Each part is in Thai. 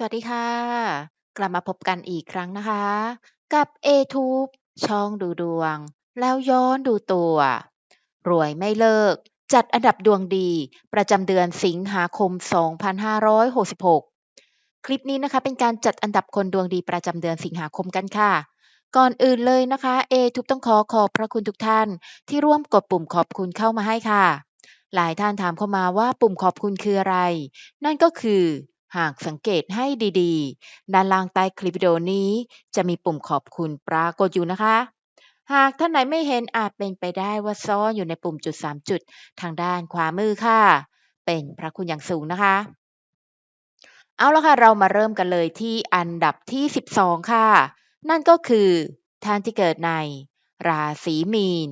สวัสดีค่ะ กลับมาพบกันอีกครั้งนะคะ กับ a t u b e ช่องดูดวง แล้วย้อนดูตัว รวยไม่เลิก จัดอันดับดวงดี ประจำเดือนสิงหาคม 2566 คลิปนี้นะคะเป็นการจัดอันดับคนดวงดีประจำเดือนสิงหาคมกันค่ะ ก่อนอื่นเลยนะคะ a t u b e ต้องขอขอบพระคุณทุกท่าน ที่ร่วมกดปุ่มขอบคุณเข้ามาให้ค่ะ หลายท่านถามเข้ามาว่าปุ่มขอบคุณคืออะไร นั่นก็คือ หากสังเกตให้ดีๆ ด้านล่างใต้คลิปวิดีโอนี้ จะมีปุ่มขอบคุณปรากฏอยู่นะคะ หากท่านไหนไม่เห็นอาจเป็นไปได้ว่าซ่อนอยู่ในปุ่มจุด 3 จุด ทางด้านขวามือค่ะ เป็นพระคุณอย่างสูงนะคะ เอาละค่ะ เรามาเริ่มกันเลยที่อันดับที่ 12 ค่ะ นั่นก็คือท่านที่เกิดใน ราศีมีน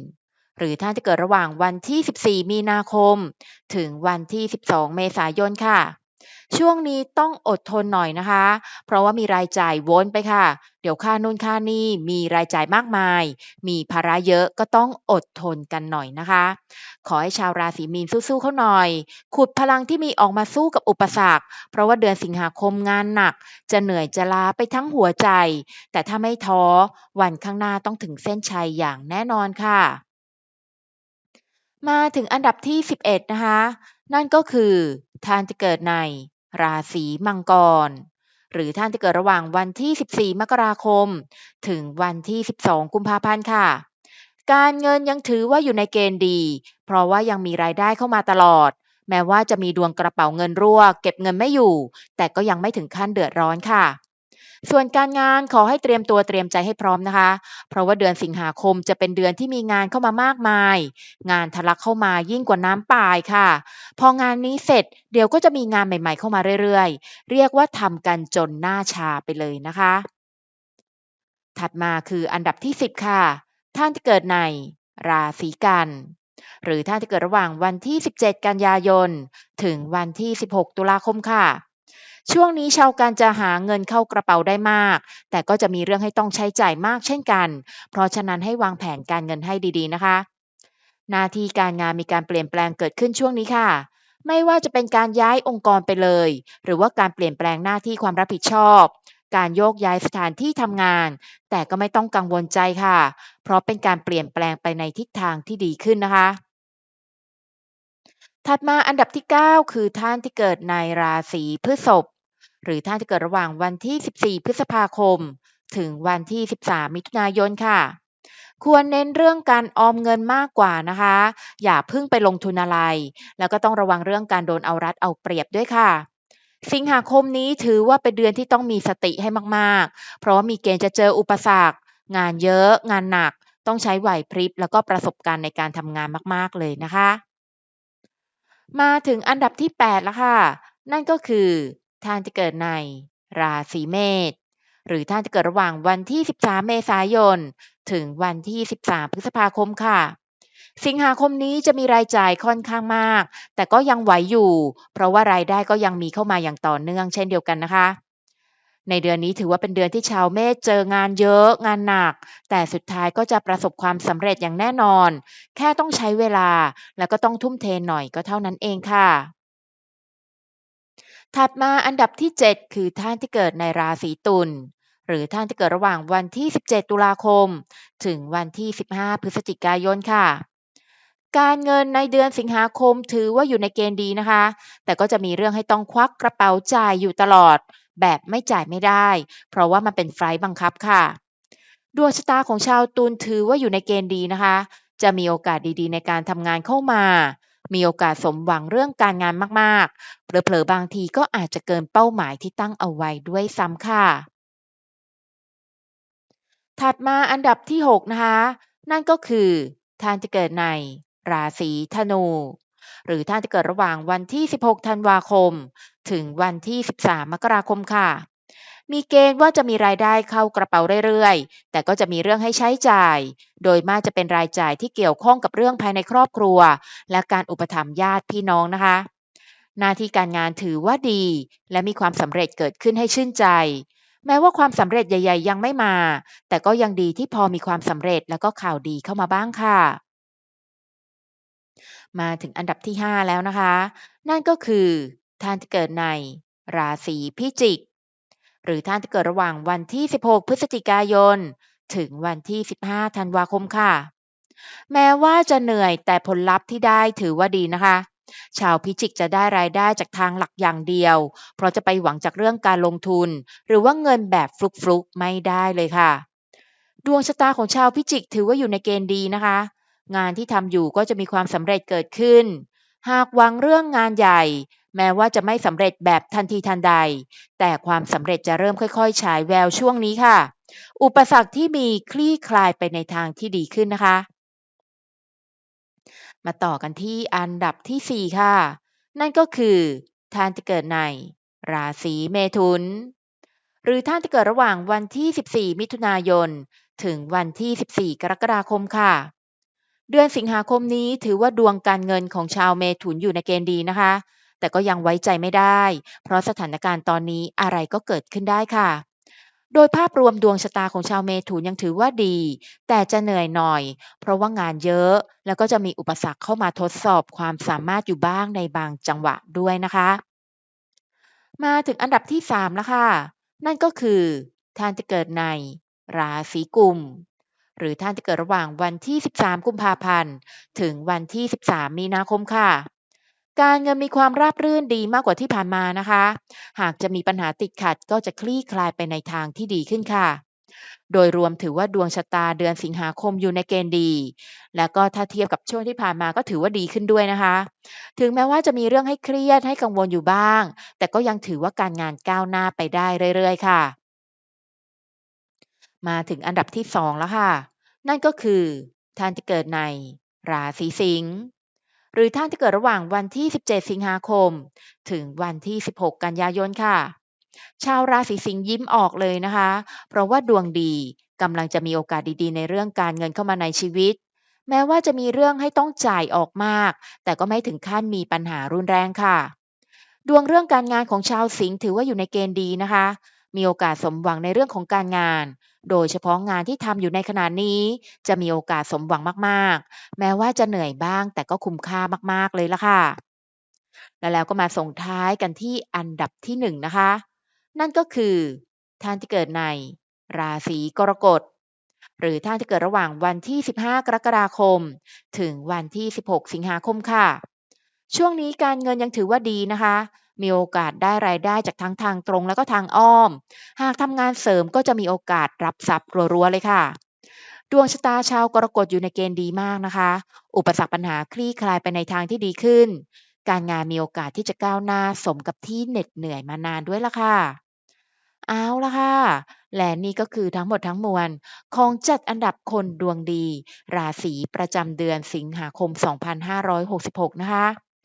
หรือท่านที่เกิดระหว่างวันที่ 14 มีนาคม ถึงวันที่ 12 เมษายนค่ะ ช่วงนี้ต้องอดทนหน่อยนะคะ เพราะว่ามีรายจ่ายวนไปค่ะ เดี๋ยวค่านู่นค่านี่มีรายจ่ายมากมาย มีภาระเยอะก็ต้องอดทนกันหน่อยนะคะ ขอให้ชาวราศีมีนสู้ๆเขาหน่อย ขุดพลังที่มีออกมาสู้กับอุปสรรค เพราะว่าเดือนสิงหาคมงานหนัก จะเหนื่อยจะล้าไปทั้งหัวใจ แต่ถ้าไม่ท้อวันข้างหน้าต้องถึงเส้นชัยอย่างแน่นอนค่ะ มาถึงอันดับที่ 11 นะคะ นั่นก็คือท่านจะเกิดในราศีมังกร หรือท่านจะเกิดระหว่างวันที่ 14 มกราคม ถึงวันที่ 12 กุมภาพันธ์ค่ะ การเงินยังถือว่าอยู่ในเกณฑ์ดี เพราะว่ายังมีรายได้เข้ามาตลอด แม้ว่าจะมีดวงกระเป๋าเงินรั่ว เก็บเงินไม่อยู่ แต่ก็ยังไม่ถึงขั้นเดือดร้อนค่ะ ส่วนการงานขอให้เตรียมตัวเตรียมใจให้พร้อมนะคะ เพราะว่าเดือนสิงหาคมจะเป็นเดือนที่มีงานเข้ามามากมาย งานทะลักเข้ามายิ่งกว่าน้ำป่ายค่ะ พองานนี้เสร็จเดี๋ยวก็จะมีงานใหม่ ๆ เข้ามาเรื่อยๆ เรียกว่าทำกันจนหน้าชาไปเลยนะคะ ถัดมาคืออันดับที่ 10 ค่ะ ท่านที่เกิดในราศีกันหรือท่านที่เกิดระหว่างวันที่ 17 กันยายน ถึงวันที่ 16 ตุลาคมค่ะ ช่วงนี้ชาวกันจะหาเงินเข้ากระเป๋าได้มาก แต่ก็จะมีเรื่องให้ต้องใช้จ่ายมากเช่นกัน เพราะฉะนั้นให้วางแผนการเงินให้ดีๆนะคะ หน้าที่การงานมีการเปลี่ยนแปลงเกิดขึ้นช่วงนี้ค่ะ ไม่ว่าจะเป็นการย้ายองค์กรไปเลย หรือว่าการเปลี่ยนแปลงหน้าที่ความรับผิดชอบ การโยกย้ายสถานที่ทำงาน แต่ก็ไม่ต้องกังวลใจค่ะ เพราะเป็นการเปลี่ยนแปลงไปในทิศทางที่ดีขึ้นนะคะถัดมาอันดับที่ 9 คือท่านที่เกิดในราศีพฤษภ หรือท่านที่เกิดระหว่างวันที่ 14 พฤษภาคม ถึงวันที่ 13 มิถุนายนค่ะ ควรเน้นเรื่องการออมเงินมากกว่านะคะ อย่าเพิ่งไปลงทุนอะไร แล้วก็ต้องระวังเรื่องการโดนเอารัดเอาเปรียบด้วยค่ะสิงหาคมนี้ถือว่าเป็นเดือนที่ต้องมีสติให้มากๆ เพราะว่ามีเกณฑ์จะเจออุปสรรค งานเยอะ งานหนัก ต้องใช้ไหวพริบแล้วก็ประสบการณ์ในการทำงานมากๆเลยนะคะ มาถึงอันดับที่8แล้วค่ะ นั่นก็คือ ท่านที่เกิดในราศีเมษหรือท่านที่เกิดระหว่างวันที่ 13 เมษายน ถึงวันที่ 13 พฤษภาคมค่ะ สิงหาคมนี้จะมีรายจ่ายค่อนข้างมาก แต่ก็ยังไหวอยู่ เพราะว่ารายได้ก็ยังมีเข้ามาอย่างต่อเนื่องเช่นเดียวกันนะคะ ในเดือนนี้ถือว่าเป็นเดือนที่ชาวเมษเจองานเยอะงานหนัก แต่สุดท้ายก็จะประสบความสำเร็จอย่างแน่นอน แค่ต้องใช้เวลา แล้วก็ต้องทุ่มเทหน่อยก็เท่านั้นเองค่ะ ถัดมาอันดับที่ 7 คือท่านที่เกิดในราศีตุลหรือท่านที่เกิดระหว่างวันที่ 17 ตุลาคม ถึงวันที่ 15 พฤศจิกายนค่ะ การเงินในเดือนสิงหาคมถือว่าอยู่ในเกณฑ์ดีนะคะ แต่ก็จะมีเรื่องให้ต้องควักกระเป๋าจ่ายอยู่ตลอด แบบไม่จ่ายไม่ได้ เพราะว่ามันเป็นไฟล์บังคับค่ะ ดวงชะตาของชาวตุลถือว่าอยู่ในเกณฑ์ดีนะคะ จะมีโอกาสดีๆ ในการทำงานเข้ามา มีโอกาสสมหวังเรื่องการงานมากๆ เผลอๆบางทีก็อาจจะเกินเป้าหมายที่ตั้งเอาไว้ด้วยซ้ำค่ะ ถัดมาอันดับที่ 6 นะคะ นั่นก็คือท่านจะเกิดในราศีธนู หรือท่านจะเกิดระหว่างวันที่ 16 ธันวาคม ถึงวันที่ 13 มกราคมค่ะ มีเกณฑ์ว่าจะมีรายได้เข้ากระเป๋าเรื่อยๆ แต่ก็จะมีเรื่องให้ใช้จ่าย โดยมากจะเป็นรายจ่ายที่เกี่ยวข้องกับเรื่องภายในครอบครัว และการอุปถัมภ์ญาติพี่น้องนะคะ หน้าที่การงานถือว่าดี และมีความสำเร็จเกิดขึ้นให้ชื่นใจ แม้ว่าความสำเร็จใหญ่ ๆ ยังไม่มา แต่ก็ยังดีที่พอมีความสำเร็จแล้วก็ข่าวดีเข้ามาบ้างค่ะมาถึงอันดับที่ 5 แล้วนะคะ นั่นก็คือท่านที่เกิดในราศีพิจิก หรือท่านที่เกิดระหว่างวันที่ 16 พฤศจิกายน ถึงวันที่ 15 ธันวาคมค่ะ แม้ว่าจะเหนื่อยแต่ผลลัพธ์ที่ได้ถือว่าดีนะคะ ชาวพิจิกจะได้รายได้จากทางหลักอย่างเดียว เพราะจะไปหวังจากเรื่องการลงทุน หรือว่าเงินแบบฟลุกๆไม่ได้เลยค่ะ ดวงชะตาของชาวพิจิกถือว่าอยู่ในเกณฑ์ดีนะคะ งานที่ทำอยู่ก็จะมีความสำเร็จเกิดขึ้น หากหวังเรื่องงานใหญ่ แม้ว่าจะไม่สำเร็จแบบทันทีทันใด แต่ความสำเร็จจะเริ่มค่อยๆ ฉายแววช่วงนี้ค่ะ อุปสรรคที่มีคลี่คลายไปในทางที่ดีขึ้นนะคะ มาต่อกันที่อันดับที่ 4 ค่ะ นั่นก็คือท่านที่เกิดในราศีเมถุน หรือท่านที่เกิดระหว่างวันที่ 14 มิถุนายน ถึงวันที่ 14 กรกฎาคมค่ะ เดือนสิงหาคมนี้ถือว่าดวงการเงินของชาวเมถุนอยู่ในเกณฑ์ดีนะคะ แต่ก็ยังไว้ใจไม่ได้ เพราะสถานการณ์ตอนนี้อะไรก็เกิดขึ้นได้ค่ะ โดยภาพรวมดวงชะตาของชาวเมถุนยังถือว่าดี แต่จะเหนื่อยหน่อย เพราะว่างานเยอะ แล้วก็จะมีอุปสรรคเข้ามาทดสอบความสามารถอยู่บ้างในบางจังหวะด้วยนะคะ มาถึงอันดับที่3แล้วค่ะนั่นก็คือท่านจะเกิดในราศีกุม หรือท่านจะเกิดระหว่างวันที่ 13 กุมภาพันธ์ ถึงวันที่ 13 มีนาคมค่ะ การเงินมีความราบรื่นดีมากกว่าที่ผ่านมานะคะ หากจะมีปัญหาติดขัดก็จะคลี่คลายไปในทางที่ดีขึ้นค่ะ โดยรวมถือว่าดวงชะตาเดือนสิงหาคมอยู่ในเกณฑ์ดี แล้วก็ถ้าเทียบกับช่วงที่ผ่านมาก็ถือว่าดีขึ้นด้วยนะคะ ถึงแม้ว่าจะมีเรื่องให้เครียดให้กังวลอยู่บ้าง แต่ก็ยังถือว่าการงานก้าวหน้าไปได้เรื่อยๆ ค่ะ มาถึงอันดับที่2แล้วค่ะ นั่นก็คือท่านที่เกิดในราศีสิงห์ หรือท่านที่เกิดระหว่างวันที่ 17 สิงหาคม ถึงวันที่ 16 กันยายนค่ะ ชาวราศีสิงห์ยิ้มออกเลยนะคะ เพราะว่าดวงดีกำลังจะมีโอกาสดีๆ ในเรื่องการเงินเข้ามาในชีวิต แม้ว่าจะมีเรื่องให้ต้องจ่ายออกมาก แต่ก็ไม่ถึงขั้นมีปัญหารุนแรงค่ะ ดวงเรื่องการงานของชาวสิงห์ถือว่าอยู่ในเกณฑ์ดีนะคะ มีโอกาสสมหวังในเรื่องของการงาน โดยเฉพาะงานที่ทำอยู่ในขณะนี้ จะมีโอกาสสมหวังมากๆ แม้ว่าจะเหนื่อยบ้างแต่ก็คุ้มค่ามากๆเลยละค่ะ และแล้วก็มาส่งท้ายกันที่อันดับที่1นะคะ นั่นก็คือท่านที่เกิดใน ราศีกรกฎหรือท่านที่เกิดระหว่างวันที่ 15 กรกฎาคม ถึงวันที่ 16 สิงหาคมค่ะ ช่วงนี้การเงินยังถือว่าดีนะคะ มีโอกาสได้รายได้จากทั้งทางตรงแล้วก็ทางอ้อม หากทำงานเสริมก็จะมีโอกาสรับทรัพย์รัวๆเลยค่ะ ดวงชะตาชาวกรกฎอยู่ในเกณฑ์ดีมากนะคะ อุปสรรคปัญหาคลี่คลายไปในทางที่ดีขึ้น การงานมีโอกาสที่จะก้าวหน้าสมกับที่เหน็ดเหนื่อยมานานด้วยละค่ะเอาละค่ะ และนี่ก็คือทั้งหมดทั้งมวล ของจัดอันดับคนดวงดี ราศีประจำเดือนสิงหาคม 2566 นะคะ